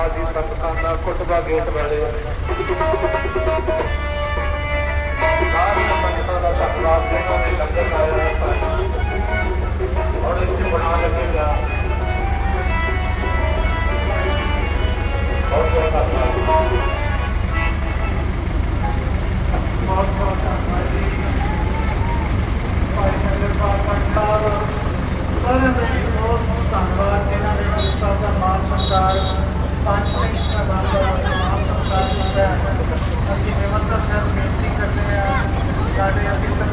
ਬਹੁਤ ਧੰਨਵਾਦ ਜੀ ਸੰਗਤਾਂ ਦਾ ਕੁਟਬਾ ਗੇਟ ਵਾਲੇ ਸਾਰੀਆਂ ਸੰਗਤਾਂ ਦਾ ਧੰਨਵਾਦ ਜਿਨ੍ਹਾਂ ਨੇ ਲੰਗਰ ਲਾਇਆ ਸਾਨੂੰ ਔਰ ਇੱਥੇ ਬਣਾ ਲੱਗੇਗਾ ਬਹੁਤ ਬਹੁਤ ਧੰਨਵਾਦ ਬਹੁਤ ਬਹੁਤ ਧੰਨਵਾਦ ਜੀ ਭਾਈ ਨਗਰ ਪਾਪਾ ਸਾਰਿਆਂ ਦਾ ਜੀ ਬਹੁਤ ਬਹੁਤ ਧੰਨਵਾਦ ਜਿਨ੍ਹਾਂ ਨੇ ਸੰਸਥਾ ਦਾ ਮਾਨ ਸਤਿਕਾਰ ada yang pintar.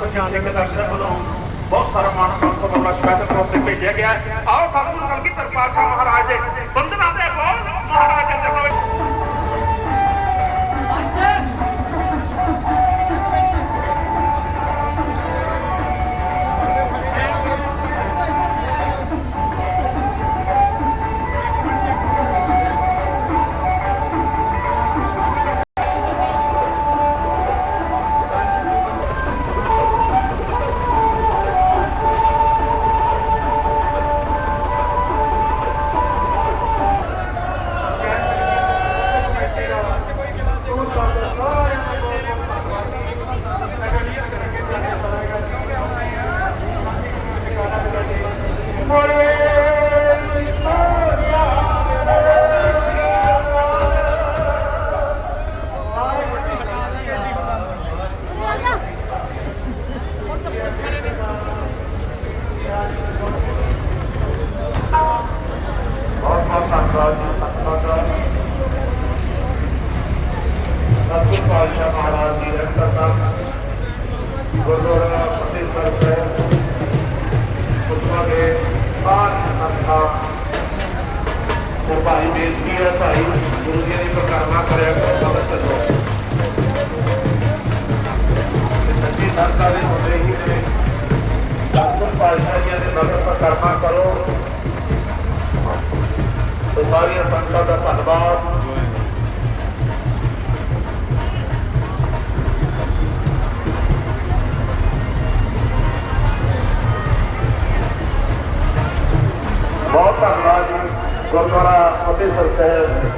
ਸਰਦਾਰ ਦੇ ਸਿੰਘ ਸਿੰਘ ਵੱਲੋਂ। ਬਹੁਤ ਸਾਰਾ ਮਾਣ ਮਨਸਬ ਆਪਣਾ ਸਪੈਸ਼ਲ ਤੌਰ ਤੇ ਭੇਜਿਆ ਗਿਆ। ਆਓ ਸਾਨੂੰ ਕਲਗੀ ਤਰਪਾਲਸ਼ਾ ਮਹਾਰਾਜ ਦੇ ਬੰਦਨਾ ਦੇ ਬਹੁਤ ਮਹਾਰਾਜ ਦੇ ਸਤਿਗੁਰ ਪਾਤਸ਼ਾਹ ਮਹਾਰਾਜ ਜੀ ਰਹਿਮਤ ਦਾ ਗੁਰਦੁਆਰਾ ਫਤਿਹਗੜ੍ਹ ਸਾਹਿਬ ਕੁਤਬਾ ਦੇ ਸਾਰੀ ਸੰਗਤਾਂ ਉਹ ਭਾਈ ਬੇਨਤੀ ਹੈ ਭਾਈ ਗੁਰੂ ਜੀ ਦੀ ਪ੍ਰਕਾਰਨਾ ਕਰਿਆ ਕਰੋ ਭਗਤ ਚੱਲੋ ਸੱਚੀ ਸੰਗਤਾਂ ਦੇ ਹੁੰਦੇ ਹੀ ਨੇ ਸਤਿਗੁਰ ਪਾਤਸ਼ਾਹ ਜੀ ਦੇ ਨਗਰ ਪ੍ਰਕਾਰਨਾ ਕਰੋ ਤੇ ਸਾਰੀਆਂ ਸੰਗਤਾਂ ਦਾ ਧੰਨਵਾਦ ਬਹੁਤ ਧੰਨਵਾਦ ਜੀ ਗੁਰਦੁਆਰਾ ਫਤਿਹਸਰ ਸਾਹਿਬ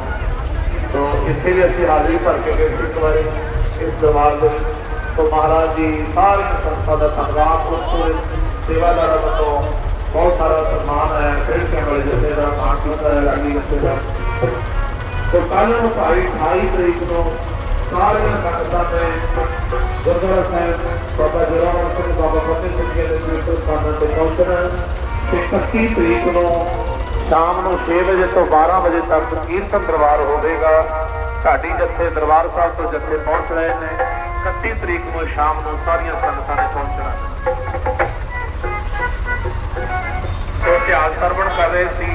ਤੋਂ ਇੱਥੇ ਵੀ ਅਸੀਂ ਹਾਜ਼ਰੀ ਭਰ ਕੇ ਗਏ ਸੀ ਇੱਕ ਵਾਰੀ ਇਸ ਦਰਬਾਰ ਦੇ ਵਿੱਚ। ਤੋਂ ਮਹਾਰਾਜ ਜੀ ਸਾਰੀਆਂ ਸੰਗਤਾਂ ਦਾ ਧੰਨਵਾਦ ਉਸ ਤੋਂ ਸੇਵਾਦਾਰਾਂ ਵੱਲੋਂ ਬਹੁਤ ਸਾਰਾ ਸਨਮਾਨ ਹੈ ਖੇਡਾਂ ਵਾਲੇ ਜਥੇ ਦਾ ਮਾਣ ਕੀਤਾ ਹੈ ਲਾਡੀ ਜਥੇ ਦਾ। ਤੋਂ ਕੱਲ੍ਹ ਨੂੰ ਭਾਈ 28 ਤਰੀਕ ਨੂੰ ਸਾਰੀਆਂ ਸੰਗਤਾਂ ਨੇ ਗੁਰਦੁਆਰਾ ਸਾਹਿਬ, ਬਾਬਾ ਜੋਰਾਵਰ ਸਿੰਘ, ਬਾਬਾ ਫਤਿਹ ਸਿੰਘ ਦੇ ਤੀਰਥ ਸਥਾਨਾਂ ਤੇ ਪਹੁੰਚਣਾ ਹੈ। ਤੇ 31 ਤਰੀਕ ਨੂੰ ਸ਼ਾਮ ਨੂੰ 6 ਵਜੇ ਤੋਂ 12 ਵਜੇ ਤੱਕ ਕੀਰਤਨ ਦਰਬਾਰ ਹੋਵੇਗਾ। ਢਾਡੀ ਜੱਥੇ, ਦਰਬਾਰ ਸਾਹਿਬ ਤੋਂ ਜੱਥੇ ਪਹੁੰਚ ਰਹੇ ਨੇ 31 ਤਰੀਕ ਨੂੰ ਸ਼ਾਮ ਨੂੰ ਸਾਰੀਆਂ ਸੰਗਤਾਂ ਨੇ ਪਹੁੰਚਣਾ ਇਤਿਹਾਸ ਸਰਵਣ ਕਰ ਰਹੇ ਸੀ।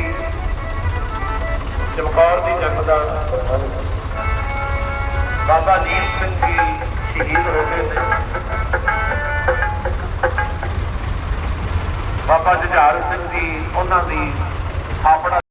ਚਮਕੌਰ ਦੀ ਜੰਗ ਦਾ ਬਾਬਾ ਜੀਤ ਸਿੰਘ ਜੀ ਸ਼ਹੀਦ ਹੋ ਗਏ ਨੇ ਬਾਬਾ ਜੁਝਾਰ ਸਿੰਘ ਜੀ, ਉਹਨਾਂ ਦੀ ਆਪਣਾ